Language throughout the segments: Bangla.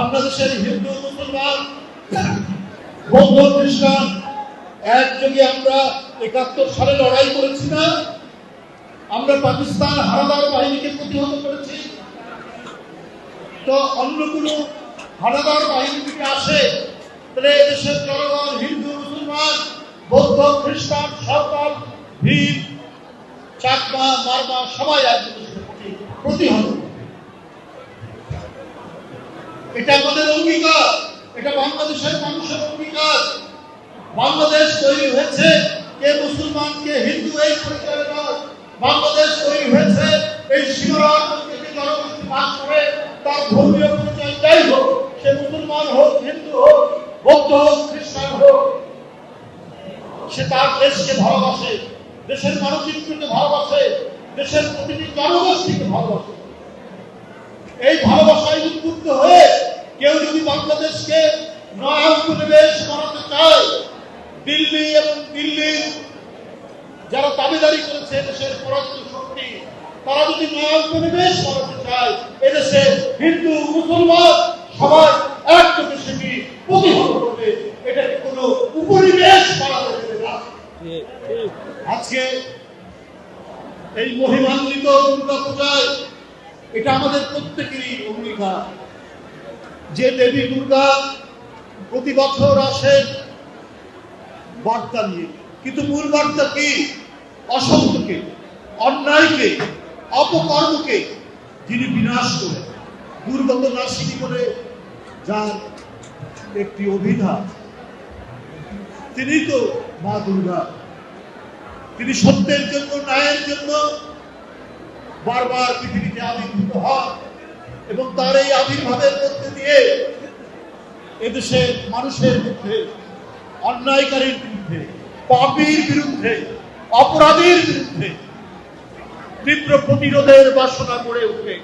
বাংলাদেশের হিন্দু, মুসলমান, বৌদ্ধ, খ্রিস্টান একযোগে আমরা একাত্তর সালে লড়াই করেছি না, আমরা পাকিস্তান হানাদার বাহিনীকে প্রতিহত করেছি তো অন্য কোনো হানাদার বাহিনী থেকে আসে, তাহলে এদেশের জনগণ, হিন্দু, মুসলমান, বৌদ্ধ, খ্রিস্টান সাঁওতাল ভীম, চাকমা, মারমা, সবাই একযোগে প্রতিহত। এটা আমাদের অঙ্গীকার। এটা বাংলাদেশের মানুষের অঙ্গীকার। বাংলাদেশ তৈরি হয়েছে কে মুসলমান, কে হিন্দু, এই পরিচয় নয় বাংলাদেশ তৈরি হয়েছে এই সীমানার মধ্যে জনগোষ্ঠী বাস করে তার ধর্মীয় পরিচয় যাই হোক, সে মুসলমান হোক, হিন্দু হোক, বৌদ্ধ হোক, খ্রিস্টান হোক, সে তার দেশকে ভালোবাসে, দেশের মানচিত্রকে ভালোবাসে, দেশের প্রতিটি জনগোষ্ঠীকে ভালোবাসে। এই ভালোবাসায় উদ্বুদ্ধ হয়ে বাংলাদেশকে নয়া উপনিবেশ করাতে চায়, দিল্লি এবং দিল্লির যারা দাবিদারি করেছে দেশের পরাজিত শক্তি, তারা যদি নয়া উপনিবেশ করাতে চায়, এদেশে হিন্দু, মুসলমান সবাই একযোগে সেটি প্রতিহত করবে। এটাকে কোনো উপনিবেশ করা যাবে না। আজকে এই মহিমান্বিত দুর্গা পূজায় এটা আমাদের প্রত্যেকেরই অঙ্গীকার যে দেবী দুর্গা প্রতি বছর আসেন বার্তা নিয়ে। কিন্তু মূল বার্তা কি? অসত্যকে, অন্যায়কে, অপকর্মকে যিনি বিনাশ করে দুর্গত নাশিনী করে যার একটি অভিধান। তিনি তো মা দুর্গা। তিনি সত্যের জন্য, ন্যায়ের জন্য বারবার পৃথিবীতে আবির্ভূত হন। এবং তার এই আবির্ভাবের মধ্যে দিয়ে এদেশের মানুষের মধ্যে অন্যায়কারীর বিরুদ্ধে, পাপীর বিরুদ্ধে, অপরাধীর বিরুদ্ধে তীব্র প্রতিরোধের বাসনা গড়ে উঠে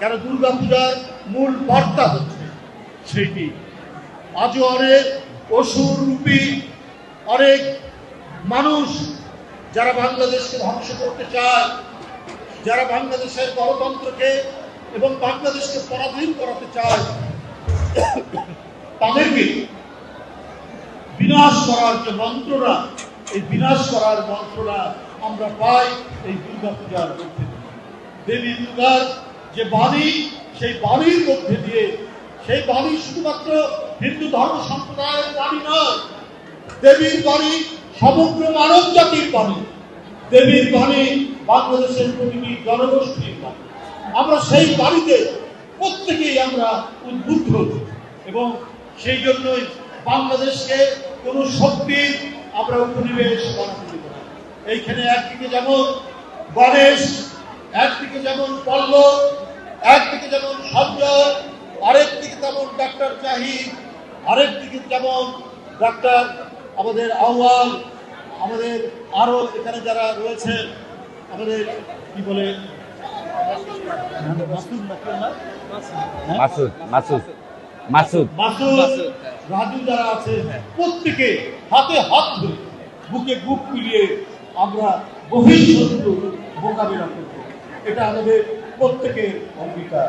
কেন দুর্গা পূজার মূল বার্তা হচ্ছে সেটি। আজও অনেক অসুর রূপী অনেক মানুষ যারা বাংলাদেশকে ধ্বংস করতে চায়, যারা বাংলাদেশের গণতন্ত্রকে এবং বাংলাদেশকে পরাধীন করাতে চায় তাদেরকে বিনাশ করার যে মন্ত্রণা, এই বিনাশ করার মন্ত্রণা আমরা পাই এই দুর্গা পূজার মধ্যে দেবী দুর্গার যে বাণী, সেই বাণীর মধ্যে দিয়ে, সেই বাণী শুধুমাত্র হিন্দু ধর্ম সম্প্রদায়ের বাণী নয়, দেবীর বাণী সমগ্র মানব জাতির বাণী। দেবীর বাণী বাংলাদেশের প্রতিটি জনগোষ্ঠীর বাণী। আমরা সেই বাড়িতে প্রত্যেকেই আমরা উদ্বুদ্ধ। এবং সেই জন্যই বাংলাদেশকে কোনো শক্তির আমরা উপনিবেশ এইখানে একদিকে যেমন গণেশ, একদিকে যেমন পল্ল, একদিকে যেমন সঞ্জয় আরেক দিকে যেমন ডাক্তার জাহিদ আরেক দিকে যেমন ডাক্তার আমাদের আহ্বান আমাদের আরও এখানে যারা রয়েছেন আমাদের কি বলে মাসুদ? মাসুদ মাসুদ মাসুদ, রাজু যারা আছে, প্রত্যেকে হাতে হাত ধরে বুকে বুক মিলিয়ে আমরা বহিঃশত্রু মোকাবিলা করব এটা আমাদের প্রত্যেকের অঙ্গীকার